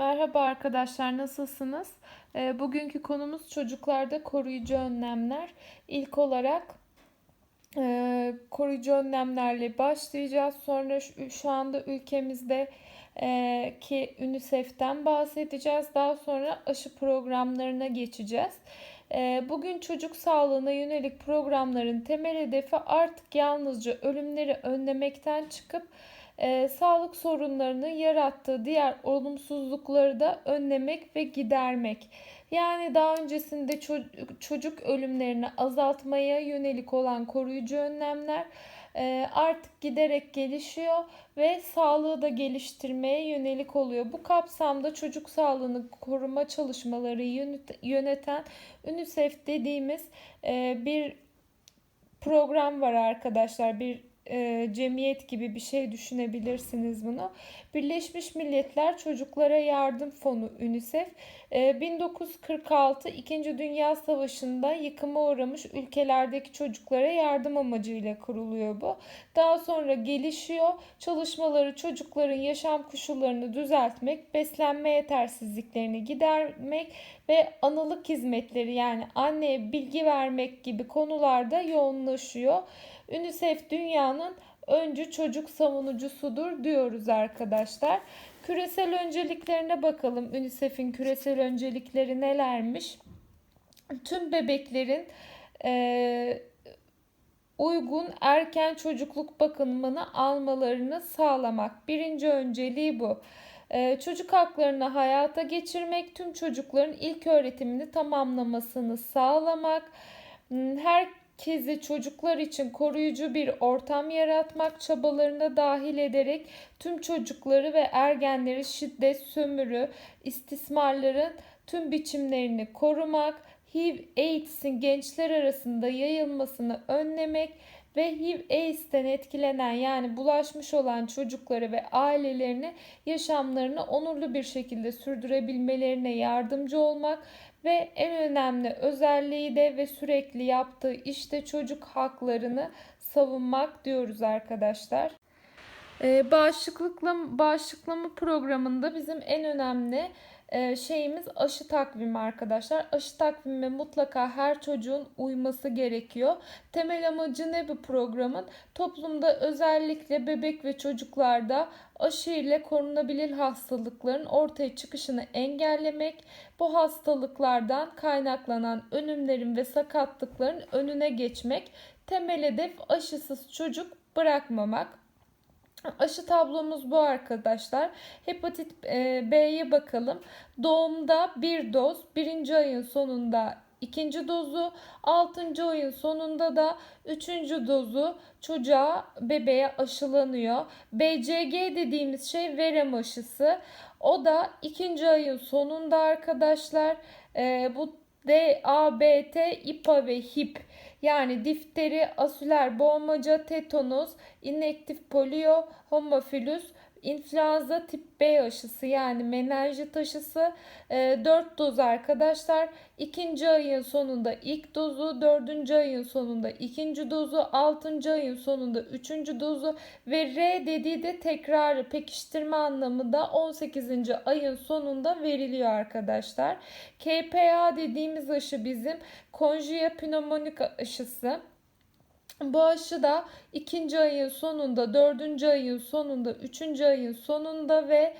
Merhaba arkadaşlar, nasılsınız? E, bugünkü konumuz çocuklarda koruyucu önlemler. İlk olarak e, koruyucu önlemlerle başlayacağız. Sonra şu, şu anda ülkemizde e, ki UNICEF'ten bahsedeceğiz. Daha sonra aşı programlarına geçeceğiz. E, bugün çocuk sağlığına yönelik programların temel hedefi artık yalnızca ölümleri önlemekten çıkıp e, sağlık sorunlarını yarattığı diğer olumsuzlukları da önlemek ve gidermek. Yani daha öncesinde ço- çocuk ölümlerini azaltmaya yönelik olan koruyucu önlemler e, artık giderek gelişiyor ve sağlığı da geliştirmeye yönelik oluyor. Bu kapsamda çocuk sağlığını koruma çalışmaları yöneten UNICEF dediğimiz e, bir program var arkadaşlar. Bir e, cemiyet gibi bir şey düşünebilirsiniz bunu. Birleşmiş Milletler Çocuklara Yardım Fonu UNICEF 1946 e, İkinci Dünya Savaşı'nda yıkıma uğramış ülkelerdeki çocuklara yardım amacıyla kuruluyor bu. Daha sonra gelişiyor. Çalışmaları çocukların yaşam koşullarını düzeltmek, beslenme yetersizliklerini gidermek ve analık hizmetleri yani anneye bilgi vermek gibi konularda yoğunlaşıyor. UNICEF dünyanın öncü çocuk savunucusudur diyoruz arkadaşlar. Küresel önceliklerine bakalım. UNICEF'in küresel öncelikleri nelermiş? Tüm bebeklerin e, uygun erken çocukluk bakımını almalarını sağlamak. Birinci önceliği bu. Ee, çocuk haklarını hayata geçirmek, tüm çocukların ilk öğretimini tamamlamasını sağlamak, hmm, her herkesi çocuklar için koruyucu bir ortam yaratmak çabalarına dahil ederek tüm çocukları ve ergenleri şiddet, sömürü, istismarların tüm biçimlerini korumak, HIV, AIDS'in gençler arasında yayılmasını önlemek ve HIV-AIDS'ten etkilenen yani bulaşmış olan çocukları ve ailelerini yaşamlarını onurlu bir şekilde sürdürebilmelerine yardımcı olmak ve en önemli özelliği de ve sürekli yaptığı işte çocuk haklarını savunmak diyoruz arkadaşlar. Ee, bağışıklıkla, bağışıklama programında bizim en önemli e, şeyimiz aşı takvimi arkadaşlar. Aşı takvimi mutlaka her çocuğun uyması gerekiyor. Temel amacı ne bu programın? Toplumda özellikle bebek ve çocuklarda aşı ile korunabilir hastalıkların ortaya çıkışını engellemek, bu hastalıklardan kaynaklanan ölümlerin ve sakatlıkların önüne geçmek. Temel hedef aşısız çocuk bırakmamak. Aşı tablomuz bu arkadaşlar. Hepatit e, B'ye bakalım. Doğumda bir doz, birinci ayın sonunda ikinci dozu, altıncı ayın sonunda da üçüncü dozu çocuğa, bebeğe aşılanıyor. BCG dediğimiz şey verem aşısı. O da ikinci ayın sonunda arkadaşlar. E, bu D, A, B, T, İPA ve HIP yani difteri, asüler, boğmaca, tetanos, inektif polio, homofilus, influenza tip B aşısı yani menenjit aşısı e, 4 doz arkadaşlar. İkinci ayın sonunda ilk dozu, dördüncü ayın sonunda ikinci dozu, altıncı ayın sonunda üçüncü dozu ve R dediği de tekrarı pekiştirme anlamında 18. ayın sonunda veriliyor arkadaşlar. KPA dediğimiz aşı bizim konjüye pneumonik aşısı. Bu aşı da ikinci ayın sonunda, dördüncü ayın sonunda, üçüncü ayın sonunda ve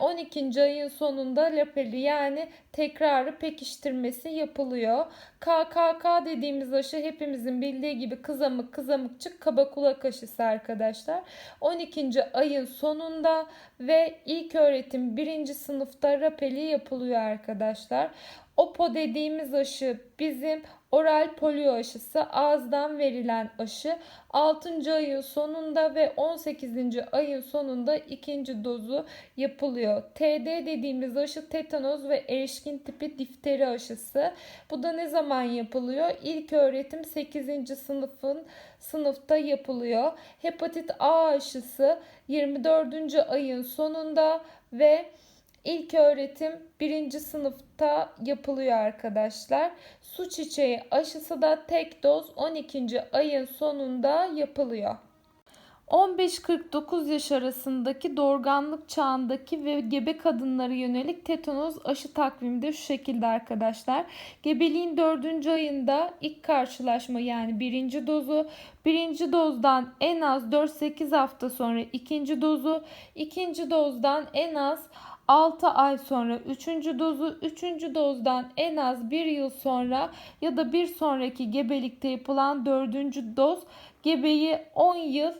12. ayın sonunda lapeli yani tekrarı pekiştirmesi yapılıyor. KKK dediğimiz aşı hepimizin bildiği gibi kızamık, kızamıkçık, kaba kulak aşısı arkadaşlar. 12. ayın sonunda ve ilk öğretim 1. sınıfta rapeli yapılıyor arkadaşlar. OPO dediğimiz aşı bizim oral polio aşısı ağızdan verilen aşı 6. ayın sonunda ve 18. ayın sonunda ikinci dozu yapılıyor. TD dediğimiz aşı tetanoz ve erişkin tipi difteri aşısı. Bu da ne zaman yapılıyor? İlk öğretim 8. sınıfın sınıfta yapılıyor. Hepatit A aşısı 24. ayın sonunda ve İlk öğretim birinci sınıfta yapılıyor arkadaşlar. Su çiçeği aşısı da tek doz 12. ayın sonunda yapılıyor. 15-49 yaş arasındaki doğurganlık çağındaki ve gebe kadınlara yönelik tetanoz aşı takvimi de şu şekilde arkadaşlar. Gebeliğin 4. ayında ilk karşılaşma yani birinci dozu, birinci dozdan en az 4-8 hafta sonra ikinci dozu, ikinci dozdan en az 6 ay sonra 3. dozu, 3. dozdan en az 1 yıl sonra ya da bir sonraki gebelikte yapılan 4. doz gebeyi 10 yıl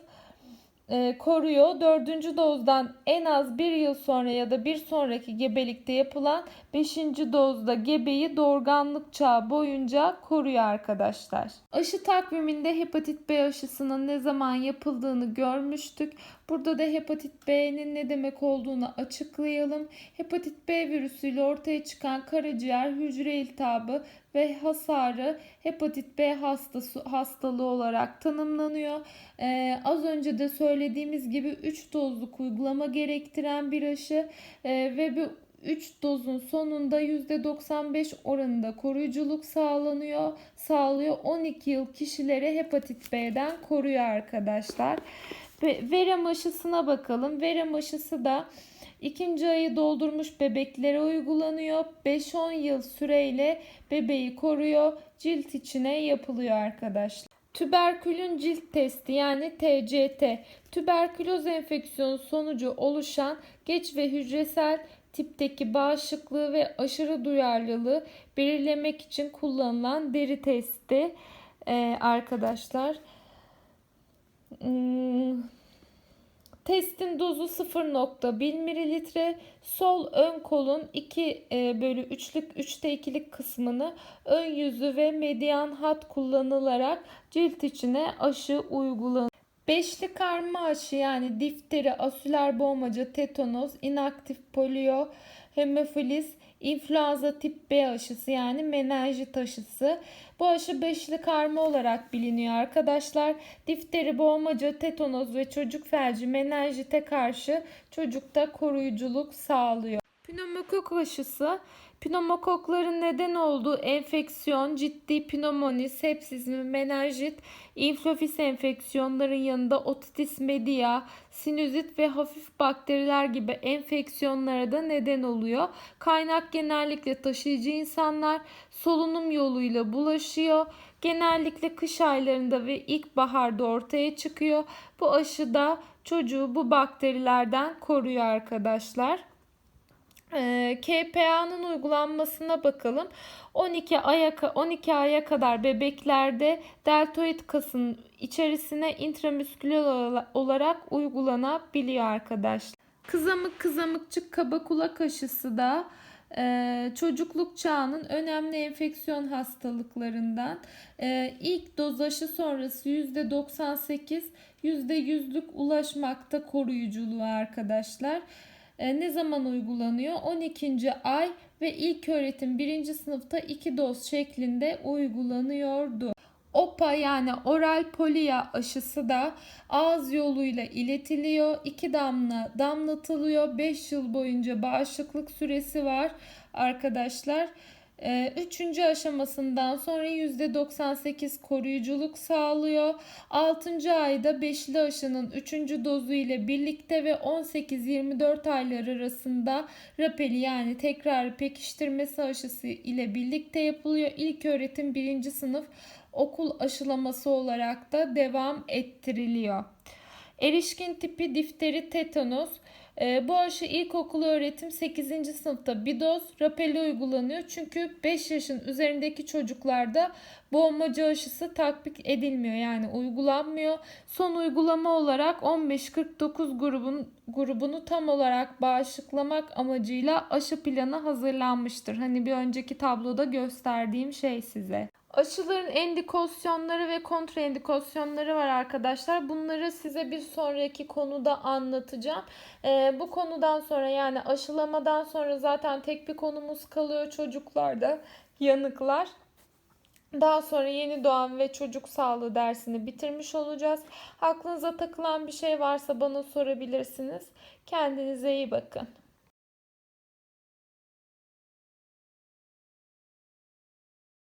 e, koruyor. Dördüncü dozdan en az bir yıl sonra ya da bir sonraki gebelikte yapılan beşinci dozda gebeyi doğurganlık çağı boyunca koruyor arkadaşlar. Aşı takviminde hepatit B aşısının ne zaman yapıldığını görmüştük. Burada da hepatit B'nin ne demek olduğunu açıklayalım. Hepatit B virüsüyle ortaya çıkan karaciğer hücre iltihabı ve hasarı hepatit B hastası, hastalığı olarak tanımlanıyor. Ee, az önce de söylediğimiz gibi 3 dozluk uygulama gerektiren bir aşı ee, ve bu 3 dozun sonunda %95 oranında koruyuculuk sağlanıyor, sağlıyor. 12 yıl kişilere hepatit B'den koruyor arkadaşlar. Ve verem aşısına bakalım. Verem aşısı da ikinci ayı doldurmuş bebeklere uygulanıyor. 5-10 yıl süreyle bebeği koruyor. Cilt içine yapılıyor arkadaşlar. Tüberkülün cilt testi yani TCT, tüberküloz enfeksiyonu sonucu oluşan geç ve hücresel tipteki bağışıklığı ve aşırı duyarlılığı belirlemek için kullanılan deri testi ee, arkadaşlar. Testin dozu 0.1 mililitre. Sol ön kolun 2 e, bölü 3'lük 3'te 2'lik kısmını ön yüzü ve medyan hat kullanılarak cilt içine aşı uygulanır. Beşli karma aşı yani difteri, asüler boğmaca, tetanoz, inaktif polio, hemofilis, influenza tip B aşısı yani menenjit aşısı. Bu aşı beşli karma olarak biliniyor arkadaşlar. Difteri, boğmaca, tetanoz ve çocuk felci menenjite karşı çocukta koruyuculuk sağlıyor. Pneumokok aşısı Pneumokokların neden olduğu enfeksiyon, ciddi pnömoni, sepsis menenjit, influenza enfeksiyonların yanında otitis media, sinüzit ve hafif bakteriler gibi enfeksiyonlara da neden oluyor. Kaynak genellikle taşıyıcı insanlar solunum yoluyla bulaşıyor. Genellikle kış aylarında ve ilkbaharda ortaya çıkıyor. Bu aşı da çocuğu bu bakterilerden koruyor arkadaşlar. KPA'nın uygulanmasına bakalım. 12 aya 12 aya kadar bebeklerde deltoid kasın içerisine intramüsküler olarak uygulanabiliyor arkadaşlar. Kızamık kızamıkçık kaba kulak aşısı da çocukluk çağının önemli enfeksiyon hastalıklarından. İlk doz aşı sonrası %98 %100'lük ulaşmakta koruyuculuğu arkadaşlar. E, ne zaman uygulanıyor? 12. ay ve ilk öğretim 1. sınıfta 2 doz şeklinde uygulanıyordu. OPA yani oral poliya aşısı da ağız yoluyla iletiliyor. 2 damla damlatılıyor. 5 yıl boyunca bağışıklık süresi var arkadaşlar. Ee, üçüncü aşamasından sonra %98 koruyuculuk sağlıyor. 6. ayda beşli aşının 3. dozu ile birlikte ve 18-24 aylar arasında rapeli yani tekrar pekiştirmesi aşısı ile birlikte yapılıyor. İlk öğretim 1. sınıf okul aşılaması olarak da devam ettiriliyor. Erişkin tipi difteri tetanos e, bu aşı ilkokul öğretim 8. sınıfta bir doz rapeli uygulanıyor. Çünkü 5 yaşın üzerindeki çocuklarda boğmacı aşısı tatbik edilmiyor yani uygulanmıyor. Son uygulama olarak 15-49 grubun, grubunu tam olarak bağışıklamak amacıyla aşı planı hazırlanmıştır. Hani bir önceki tabloda gösterdiğim şey size. Aşıların endikasyonları ve kontraindikasyonları var arkadaşlar. Bunları size bir sonraki konuda anlatacağım. Ee, bu konudan sonra yani aşılamadan sonra zaten tek bir konumuz kalıyor çocuklarda yanıklar. Daha sonra yeni doğan ve çocuk sağlığı dersini bitirmiş olacağız. Aklınıza takılan bir şey varsa bana sorabilirsiniz. Kendinize iyi bakın.